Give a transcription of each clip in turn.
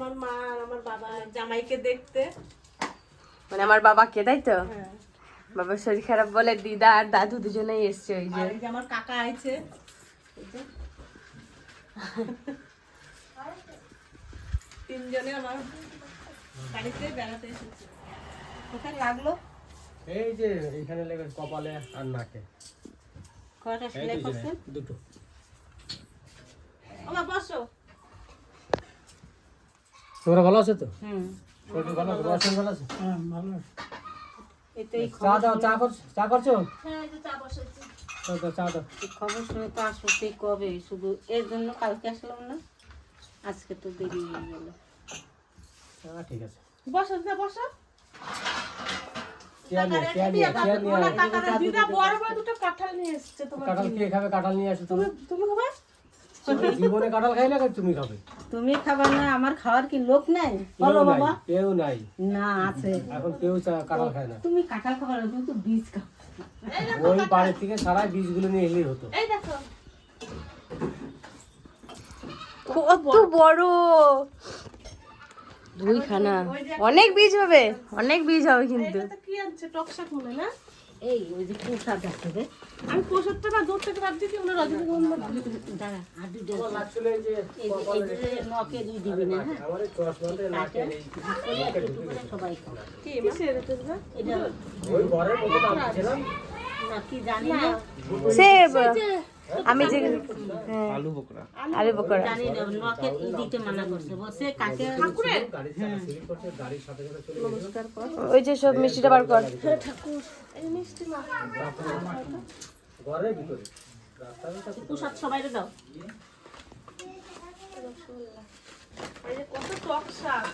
আমার মা আর আমার বাবা জামাইকে দেখতে। মানে আমার বাবাকে তাই তো? হ্যাঁ। বাবার শরীর খারাপ বলে দিদা আর দাদু দুজনেই এসছে ওই যে। আমার কাকা আছে তিনজনে আমার বাড়িতে বেড়াতে এসেছে। কোথায় লাগল? এই যে এখানে লেগে কপালে আর নাকে। কয়টা সেলাই করছেন দুটো। আমার বসো। তোমরা ভালো আছো তো? হ্যাঁ চা দাও চা করছ? চা করছ? চা দাও, খবর শুনে তো আসব সেই কবে? শুধু এর জন্য কালকে আসলাম না আজকে তো দেরি হয়ে গেল। ঠিক আছে। বসো বসো। কাঁঠাল নিয়ে আসো তুমি। তুমি খাবে? জীবনে কাঁঠাল খাই না তুমি খাবে। তুমি খাবার না আমার খাওয়ার কি লোক নাই? বলো বাবা। কেউ নাই। না আছে। এখন কেউ কাঁঠাল খায় না। তুমি কাঁঠাল খাবার না, তুমি তো বীজ খাও। ওই বাড়ি থেকে সারা বীজগুলো নিয়ে এলেই হতো। এই দেখো। কত বড়। দুইখানা। অনেক বীজ হবে অনেক বীজ হবে কিন্তু। কি আনছে টকশাক মনে না? এই ওই যে প্রসাদ আছে রে। আমি প্রসাদটা না দূর থেকে কি ওনার রজনীগন্ধা দাঁড়া আর দুটো নকে দুই দিবি না হ্যাঁ? সবাই কি এটা দিদা? এটা ওই ঘরের মধ্যে নামছিলাম না কি জানি না। সে আমি যে হ্যাঁ, আলু পকোড়া জানি না নকের দিতে মানা করছে বসে কাকে ঠাকুরের? গেল ওই যে সব মিষ্টিটা বার কর। এই মিষ্টি মা। ঘরের ভিতরে প্রসাদ সবাই দাও। কত টক শাক।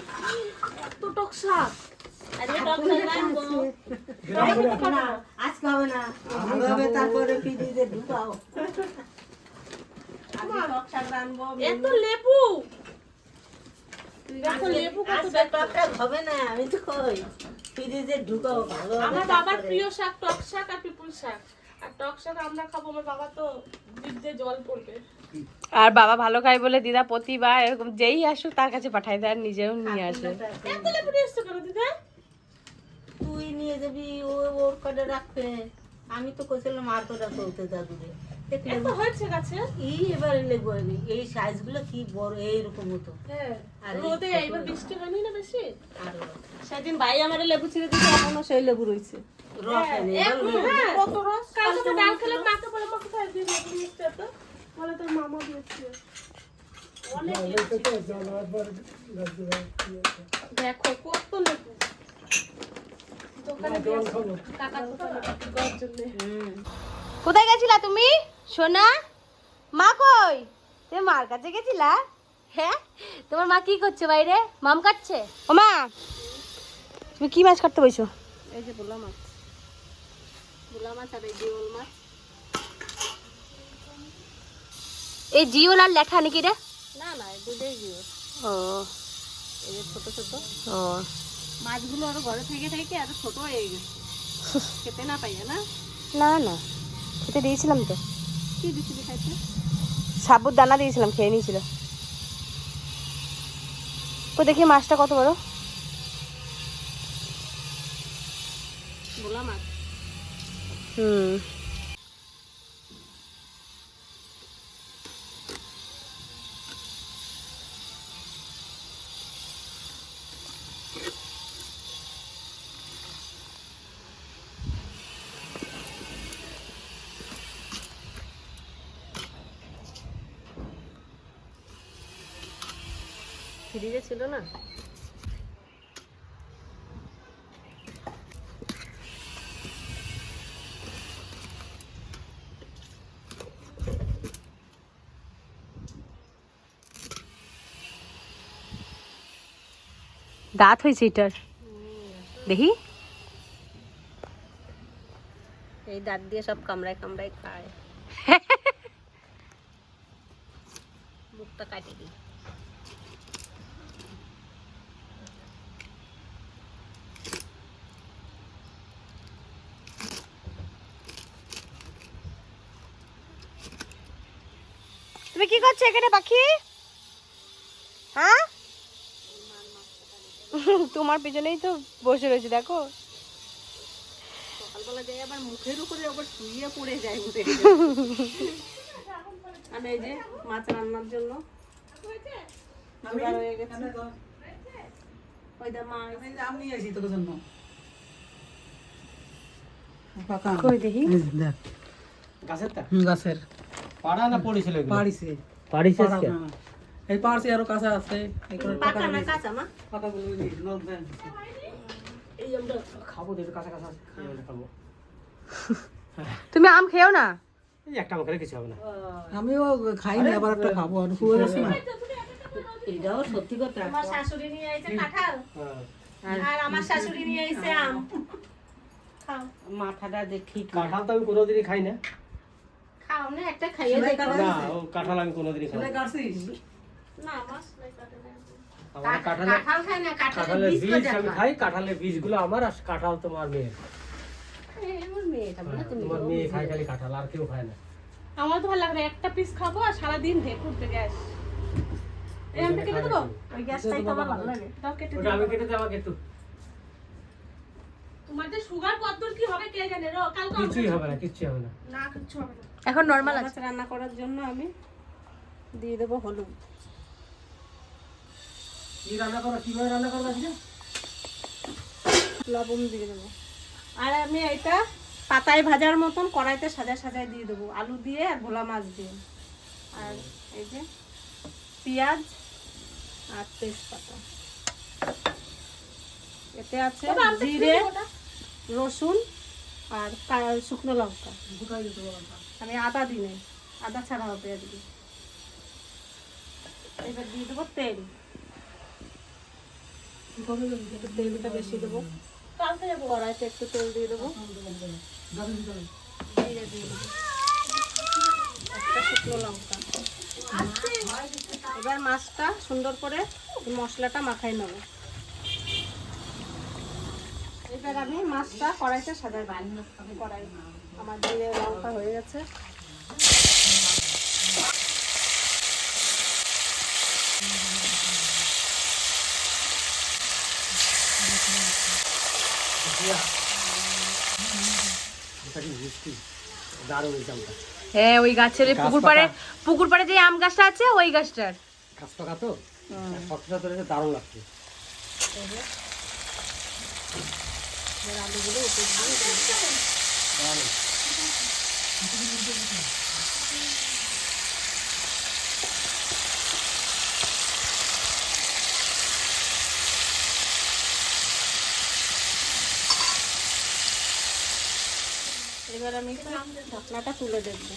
কত টক শাক। আরে টক শাক রাখব না তারপরে ঢুকাও। এত লেবু! দেখো লেবু কত আজকে টকটা হবে না আমি তো কই। ফ্রিজে ঢুকাও ভালো আমার বাবার প্রিয় শাক টক শাক আর পিপুল শাক। আর টক শাক আমরা খাব আমার বাবা তো দিয়ে জল পড়বে আর বাবা ভালো খায় বলে দিদা প্রতিবার এরকম যেই আসুক তার কাছে পাঠায় দেয় আর নিজেও নিয়ে আসে। এত লেবু নিয়ে এসছো কেন দিদা? তুই নিয়ে যাবি ও ওর কಡೆ রাখবে। আমি তো কইছিলাম আর কটা চলতে দাদুরে হয়েছে গাছে? এই এবারে লেবু আনি এই সাইজগুলো কি বড় এইরকম হতো। হ্যাঁ। আর এই রোদে এইবার বৃষ্টি হয়নি না বেশি? আর সেদিন ভাই আমার লেবু ছিঁড়ে দিয়েছে এখনও সেই লেবু রয়েছে। রস হ্যাঁ, কত রস? কালকে তো ডাল খেলাম মাকে বলে মা কোথায় দিয়ে লেবু মিষ্টি এত? বলে তোর মামা দিয়েছে। দেখো কত লেবু। কোথায় গেছিলা তুমি? সোনা? মা কই? তুমি মার কাছে গেছিলা? হ্যাঁ? তোমার মা কি করছে বাইরে? মাম কাটছে? ও মা! তুমি কি মাছ কাটতে বইছো এই যে বোলা মাছ। বোলা মাছ আর এই জিওল মাছ। এই জিওল আর লেখা নাকি রে? না না দুটোই জিও ও। এই যে ছোট ছোট। ও। মাছগুলো আরও ঘরে থেকে থেকে আরও ছোট হয়ে গেছে। খেতে না পাইয়া না? না না। খেতে দিয়েছিলাম তো। কি দিচ্ছি খাইতে সাবুত দানা দিয়েছিলাম খেয়ে নিয়েছিল। তো দেখি মাছটা কত বড়? বোলা মাছ। হুম। ফ্রিজে ছিল না? দাঁত হয়েছে এটার। দেখি। এই দাঁত দিয়ে সব কামড়ায় কামড়ায় খায়। মুখটা কাটি দিই। তুমি কি করছ এখানে পাখি? হ্যাঁ? তোমার পেছনেই তো বসে রয়েছে দেখো। সকালবেলা যাই আবার মুখের উপরে আবার শুয়ে পড়ে যায় উঠে। আমি এই যে মাছ রান্নার জন্য জোগাড় হয়ে গেছে। ওই দা মা আমি নিয়ে আসি তোর জন্য। কই দেখি? দেখ। গাছের গাছের। পাড়া না পড়েছিল? পাড়িছে। পাড়িছে পাড়া এই পাড়ছে আরও কাঁচা আছে। পাকা না কাঁচা মা? নল দেন। এই আমরা খাব দেখি কাঁচা কাঁচা আমরা খাব? তুমি আম খেও না? এই একটা আমাকে কিছু হবে না। আমিও খাই না আবার একটা খাব আর শুয়ে গেছি না। এটাও সত্যি কথা। আমার শাশুড়ি নিয়ে আইছে কাঁঠাল। হ্যাঁ। আর আমার শাশুড়ি নিয়ে আইছে আম। খাও মাথাটা দেখি কাঁঠাল তো আমি কোনোদিনই খাই না। খাও না একটা খাইয়ে দেখো না ও কাঁঠাল আমি কোনোদিনই খাই না কাটছিস? না আমার সেলাই কাটে না। কাঁঠাল খাই না কাঁঠালের কাঁঠালের বীজ বীজ আমি খাই কাঁঠালের বীজগুলো আমার আর কাঁঠাল তোমার মেয়ে খায় খালি কাঁঠাল আর কেউ খায় না। আমার তো ভালো লাগে একটা পিস খাব আর সারাদিন গ্যাস। এই কেটে দেবো? ওই গ্যাসটাই তো আমার ভালো লাগে। তাও কেটে ওটা আমি কেটে দেবো আমাকে একটু সুগার কতদূর কি হবে কে জানে? রো কালকে কিছুই হবে না কিচ্ছু হবে না। না কিচ্ছু হবে না। এখন নর্মাল আছে। রান্না করার জন্য আমি দিয়ে দেবো হলুদ। কি রান্না করো? কীভাবে রান্না করব আজকে লবণ দিয়ে দেবো। আর আমি এটা পাতায় ভাজার মতন কড়াইতে সাজায় সাজায় দিয়ে দেবো। আলু দিয়ে আর ভোলা মাছ দিয়ে। আর এই যে পেঁয়াজ আর তেজপাতা। এতে আছে জিরে রসুন আর কা- শুকনো লঙ্কা। আমি আদা দিই নাই। আদা ছাড়া হবে আজকে এবার দিয়ে দেবো তেল। তেলটা বেশি দেবো। কড়াইতে একটু তেল দিয়ে দেবো। দিয়ে দেবো। একটা শুকনো লঙ্কা। এবার মাছটা সুন্দর করে মশলাটা মাখাই নেব। এবার আমি মাছটা কড়াইতে সাজাই কড়াই আমার জিরে লঙ্কা হয়ে গেছে। হ্যাঁ ওই গাছের পুকুর পাড়ে পুকুর পাড়ে যে আম গাছটা আছে ওই গাছটার। কাঁচ পাকা তো শক্তটা ধরে দারুণ লাগছে। এবার আমি ঢাকনাটা তুলে দেখব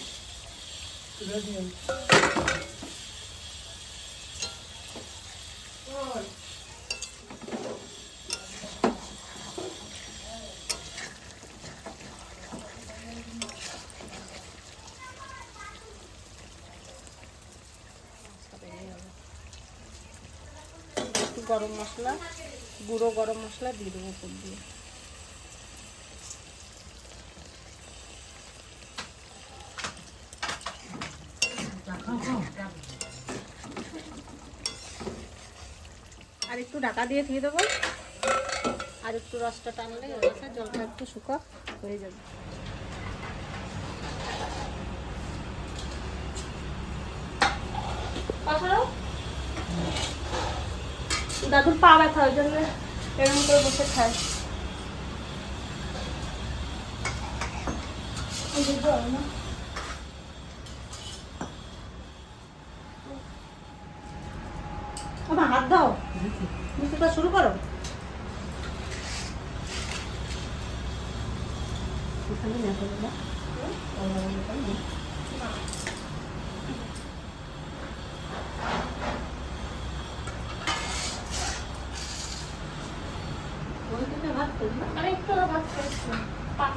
একটু গরম মশলা, গুঁড়ো গরম মশলা দিয়ে দেবো উপর দিয়ে। আর একটু ঢাকা দিয়ে দিয়ে দেবো। আর একটু রসটা টানলে জলটা একটু শুকা হয়ে যাবে। দাদুর পা ব্যথা ওই জন্য এরকম করে বসে খায়। না? আমার হাত দাও। মিষ্টিটা শুরু করো। আরে একটু ভাত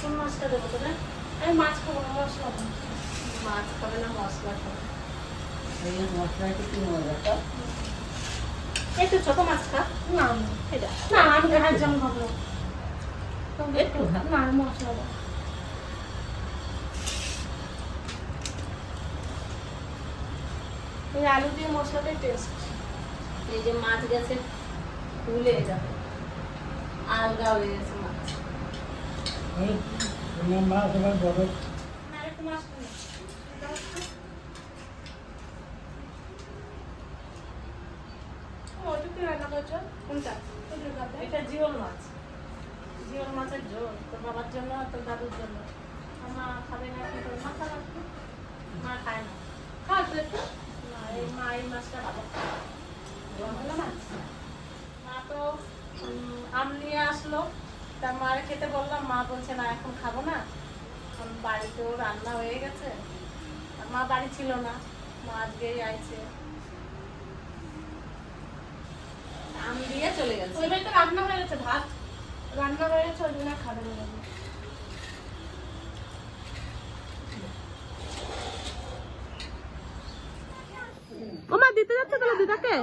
কোন মাছটা দেবো আমি মাছ খাব না মশলা মাছ খাবে না মশলা একটু ছোট মাছ খা না এটা না জাম একটু মশলা এই আলু দিয়ে মশলাটাই টেস্ট এই যে মাছ গেছে, ফুলে যাবে। আলগা হয়ে গেছে মাছ। মাছ এবার বড় মাছ নিয়ে এটা জিওল মাছ। জিওল মাছের ঝোল তোর বাবার জন্য তোর দাদুর জন্য। মা খাবে না কি তোর মা খাবে মা খায় না। খাও তো একটু না এই মা এই মাছটা ভালো খায়। মাছ মা তো আম নিয়ে আসলো। তা মার খেতে বললাম মা বলছে না এখন খাব না। এখন বাড়িতেও রান্না হয়ে গেছে। মা বাড়ি ছিল না। মা আজকেই আইছে। আম দিয়ে চলে গেছে। ওই বাড়িতে রান্না হয়ে গেছে ভাত? রান্না হয়ে গেছে ওই জন্য খাবে না। ওমা দিতে যাচ্ছে তাহলে দিদাকে?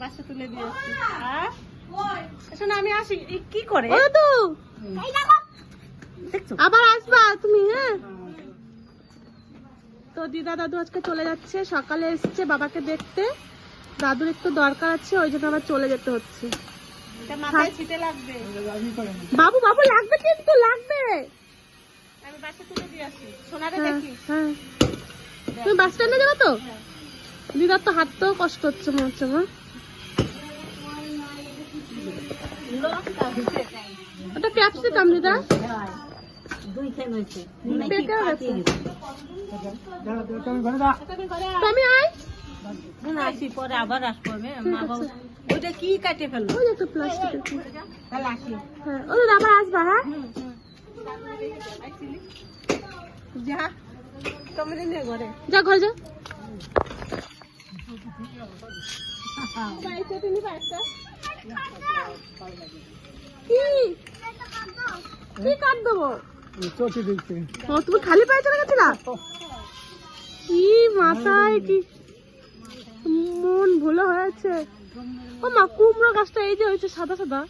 বাসা তুলে দিয়েছি। হ্যাঁ শোনো আমি আসি। কি করে? ও তো। দেখছ? আবার আসবা তুমি হ্যাঁ? তো দিদা দাদু আজকে চলে যাচ্ছে সকালে এসছে বাবাকে দেখতে। দাদুর একটু দরকার আছে ওই জন্য আবার চলে যেতে হচ্ছে। বাবু বাবু লাগবে কিন্তু লাগবে। হ্যাঁ, হ্যাঁ। তুমি বাস স্ট্যান্ডে যাবে তো? দিদার তো হাঁটতেও কষ্ট হচ্ছে মনে হচ্ছে মা। ওটা ক্যাপসিকাম দিদা। আবার ওইটা কি কাটে ফেলল ওই একটা হ্যাঁ আবার আসবা হ্যাঁ? যা তুমি ঘরে যা কি? কাট দেবো চোখে দেখতে ও, তুমি খালি পায়ে কি মাথায় কি মন ভুলো হয়েছে। ও মা, কুমড়ো গাছটা এই যে হয়েছে, সাদা সাদা।